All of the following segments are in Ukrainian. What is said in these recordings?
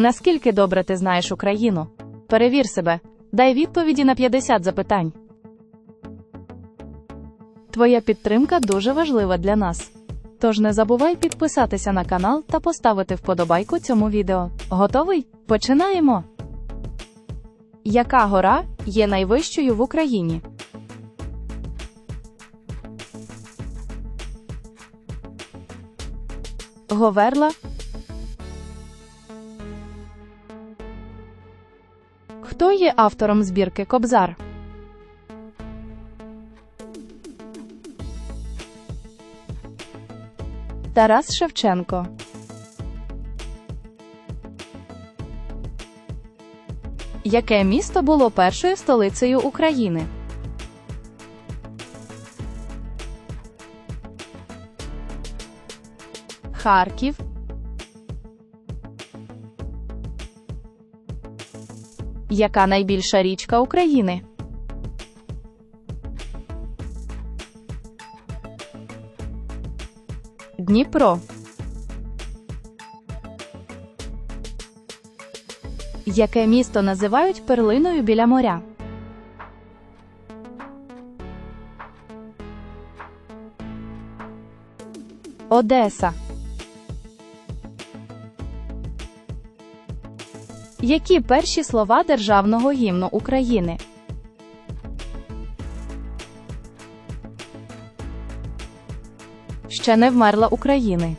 Наскільки добре ти знаєш Україну? Перевір себе. Дай відповіді на 50 запитань. Твоя підтримка дуже важлива для нас. Тож не забувай підписатися на канал та поставити вподобайку цьому відео. Готовий? Починаємо! Яка гора є найвищою в Україні? Говерла. Хто є автором збірки Кобзар? Тарас Шевченко. Яке місто було першою столицею України? Харків. Яка найбільша річка України? Дніпро. Яке місто називають перлиною біля моря? Одеса. Які перші слова державного гімну України? Ще не вмерла України.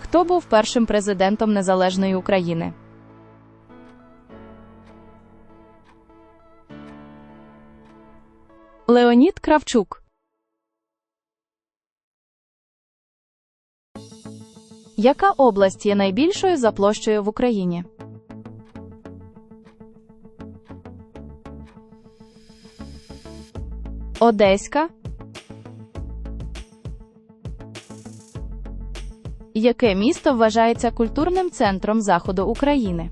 Хто був першим президентом Незалежної України? Леонід Кравчук. Яка область є найбільшою за площею в Україні? Одеська. Яке місто вважається культурним центром Заходу України?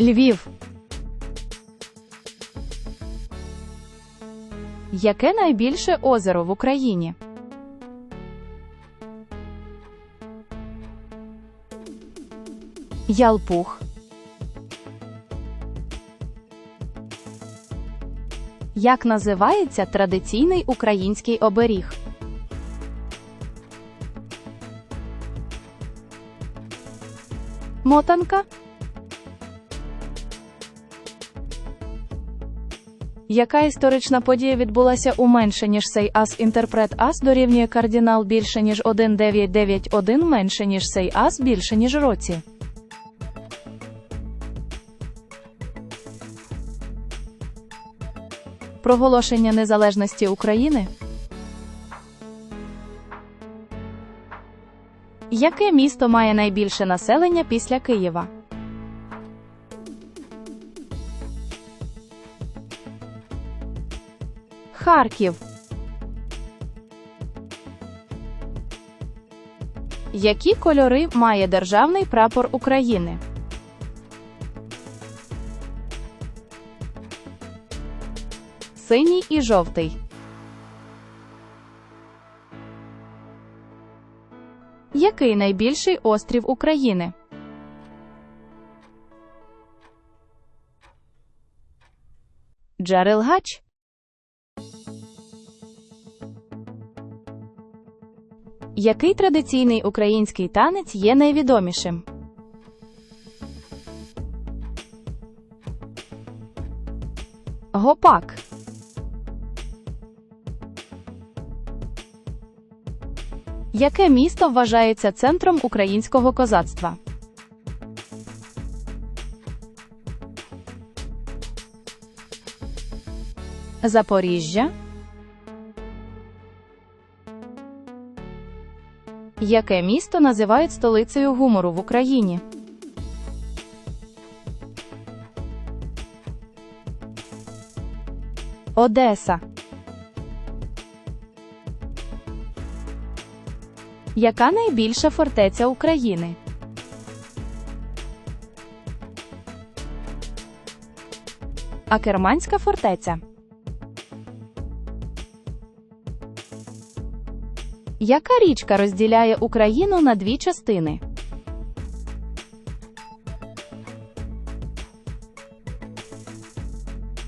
Львів. Яке найбільше озеро в Україні? Ялпух. Як називається традиційний український оберіг? Мотанка. Яка історична подія відбулася у менше ніж сей ас інтерпрет ас дорівнює кардинал більше ніж 1991 менше ніж сей ас більше ніж році? Проголошення незалежності України? Яке місто має найбільше населення після Києва? Харків. Які кольори має державний прапор України? Синій і жовтий. Який найбільший острів України? Джарелгач. Який традиційний український танець є найвідомішим? Гопак. Яке місто вважається центром українського козацтва? Запоріжжя. Яке місто називають столицею гумору в Україні? Одеса. Яка найбільша фортеця України? Акерманська фортеця. Яка річка розділяє Україну на дві частини?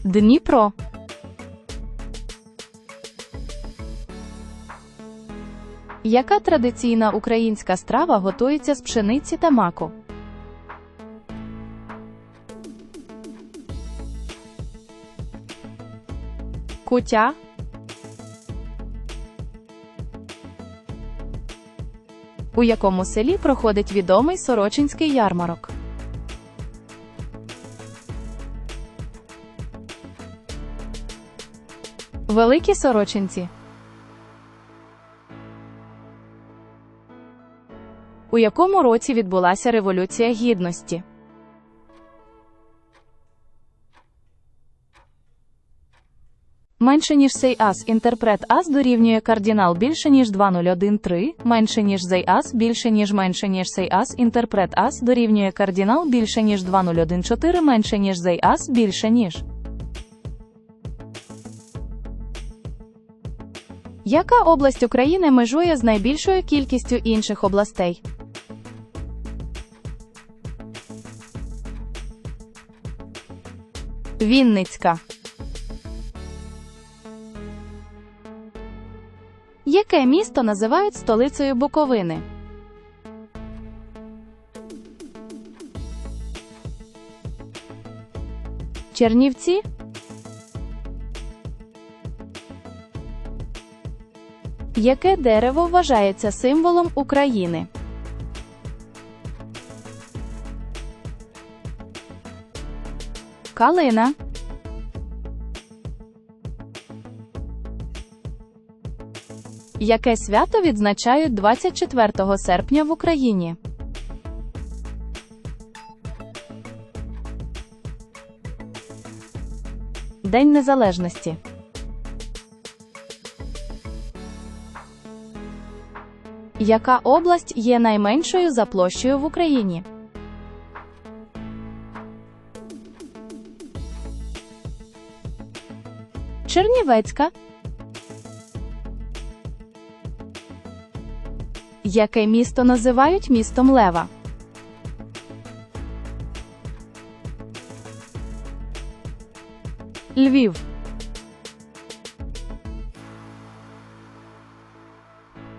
Дніпро. Яка традиційна українська страва готується з пшениці та маку? Кутя. У якому селі проходить відомий Сорочинський ярмарок? Великі Сорочинці. У якому році відбулася Революція Гідності? Менше ніж сей ас інтерпрет ас дорівнює кардінал більше ніж 2013, менше ніж зей ас більше ніж менше ніж сей ас інтерпрет ас дорівнює кардінал більше ніж 2014 менше ніж зей ас більше ніж. Яка область України межує з найбільшою кількістю інших областей? Вінницька. Яке місто називають столицею Буковини? Чернівці. Яке дерево вважається символом України? Калина. Яке свято відзначають 24 серпня в Україні? День Незалежності. Яка область є найменшою за площею в Україні? Чернівецька. Яке місто називають містом Лева? Львів.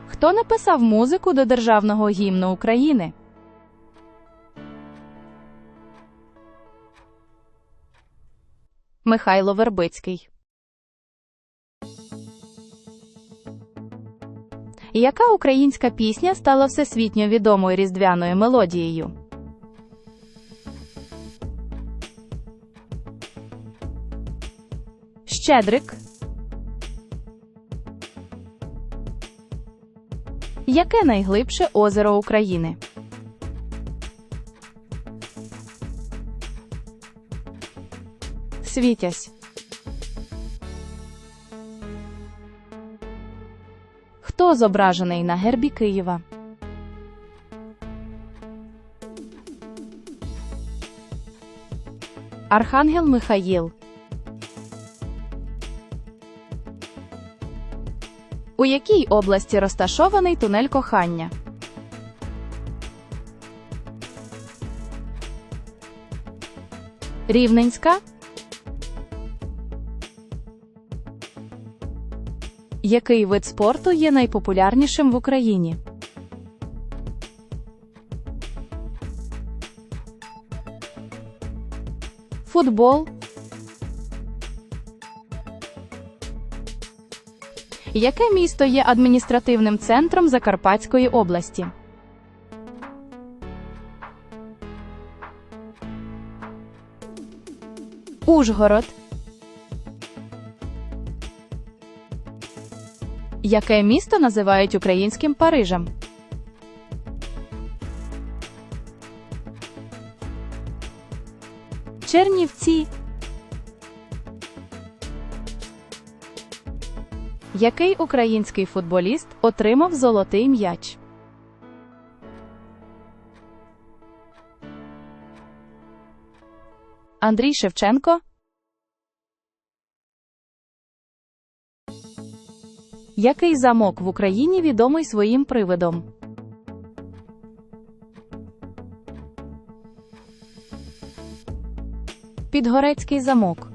Хто написав музику до Державного гімну України? Михайло Вербицький. Яка українська пісня стала всесвітньо відомою різдвяною мелодією? Щедрик. Яке найглибше озеро України? Світязь. Хто зображений на гербі Києва? Архангел Михаїл. У якій області розташований тунель кохання? Рівненська. Який вид спорту є найпопулярнішим в Україні? Футбол. Яке місто є адміністративним центром Закарпатської області? Ужгород. Яке місто називають українським Парижем? Чернівці. Який український футболіст отримав золотий м'яч? Андрій Шевченко. Який замок в Україні відомий своїм привидом? Підгорецький замок.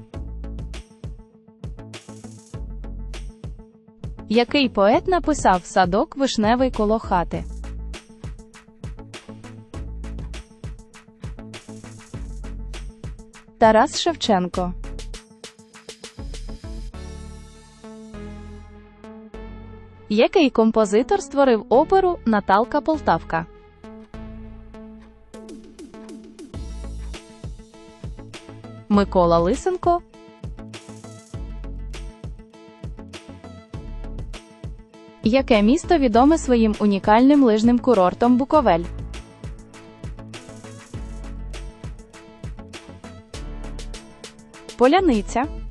Який поет написав садок вишневий коло хати? Тарас Шевченко. Який композитор створив оперу Наталка Полтавка? Микола Лисенко. Яке місто відоме своїм унікальним лижним курортом Буковель? Поляниця.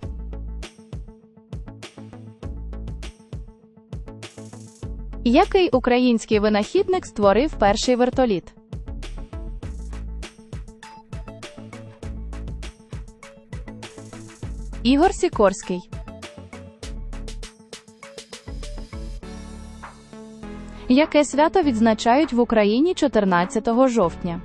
Який український винахідник створив перший вертоліт? Ігор Сікорський. Яке свято відзначають в Україні 14 жовтня?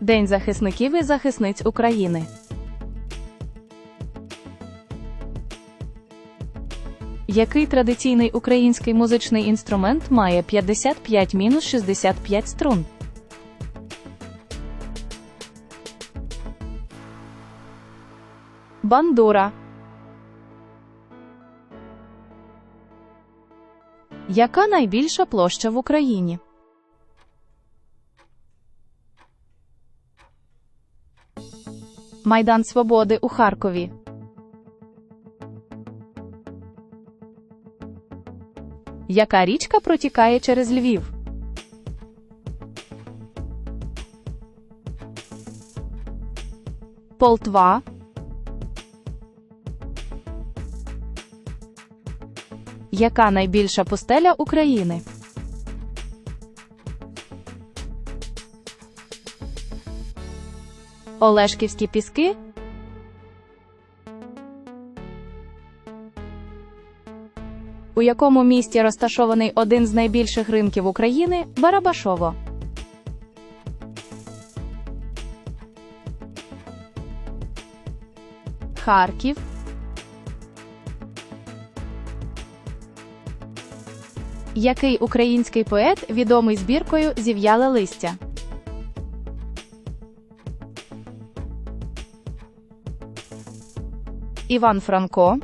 День захисників і захисниць України. Який традиційний український музичний інструмент має 55-65 струн? Бандура. Яка найбільша площа в Україні? Майдан Свободи у Харкові. Яка річка протікає через Львів? Полтва. Яка найбільша пустеля України? Олешківські піски. У якому місті розташований один з найбільших ринків України Барабашово? Харків. Який український поет відомий збіркою Зів'яле листя? Іван Франко.